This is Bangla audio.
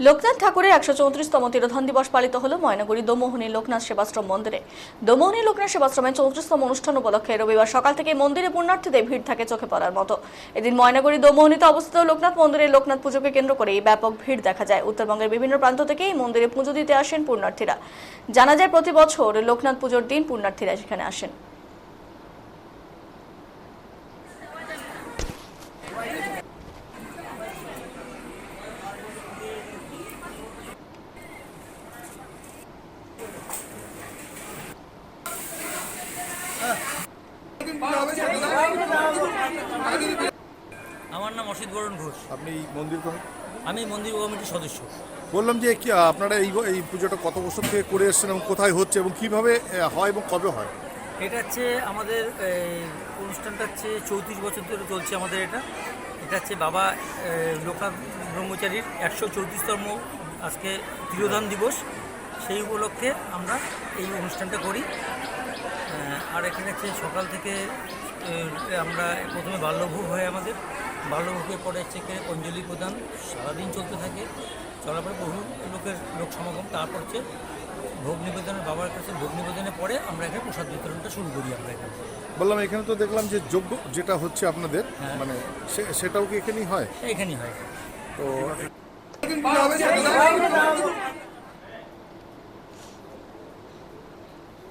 লোকনাথ ঠাকুরের একশো চৌত্রিশতম তিরোধান দিবস পালিত হল ময়নাগুড়ি দোমোহনী লোকনাথ সেবাশ্রম মন্দিরে। দোমোহনী লোকনাথ সেবাশ্রমের চৌত্রিশতম অনুষ্ঠান উপলক্ষে রবিবার সকাল থেকে মন্দিরে পুণ্যার্থীদের ভিড় থাকে চোখে পড়ার মতো। এদিন ময়নাগুড়ি দোমোহনীতে অবস্থিত লোকনাথ মন্দিরে লোকনাথ পুজোকে কেন্দ্র করে এই ব্যাপক ভিড় দেখা যায়। উত্তরবঙ্গের বিভিন্ন প্রান্ত থেকে এই মন্দিরে পুজো দিতে আসেন পুণ্যার্থীরা। জানা যায়, প্রতি বছর লোকনাথ পুজোর দিন পুণ্যার্থীরা সেখানে আসেন। আমার নাম অসিত বরণ ঘোষ। আপনি এই মন্দির কমিটি আমি মন্দির কমিটির সদস্য। বললাম যে কি আপনারা এই এই পুজোটা কত বছর থেকে করে এসেছেন এবং কোথায় হচ্ছে এবং কীভাবে হয় এবং কবে হয়? এটা হচ্ছে আমাদের এই, অনুষ্ঠানটা হচ্ছে চৌত্রিশ বছর ধরে চলছে আমাদের এটা। এটা হচ্ছে বাবা লোকনাথ ব্রহ্মচারীর একশো চৌত্রিশতম আজকে তিরোধান দিবস। সেই উপলক্ষে আমরা এই অনুষ্ঠানটা করি। আর এখানে হচ্ছে সকাল থেকে আমরা প্রথমে বাল্যভোগ হয় আমাদের। বাল্যভোগের পরে হচ্ছে কি অঞ্জলি প্রদান সারাদিন চলতে থাকে। চলার পরে বহু লোকের লোক সমাগম। তারপর হচ্ছে ভোগ নিবেদনের বাবার কাছে ভোগ নিবেদনের পরে আমরা এখানে প্রসাদ বিতরণটা শুরু করি আমরা এখানে। বললাম এখানে তো দেখলাম যে যোগ্য যেটা হচ্ছে আপনাদের হ্যাঁ। মানে সে- সেটাও কি এখানেই হয়? এখানেই হয়। তো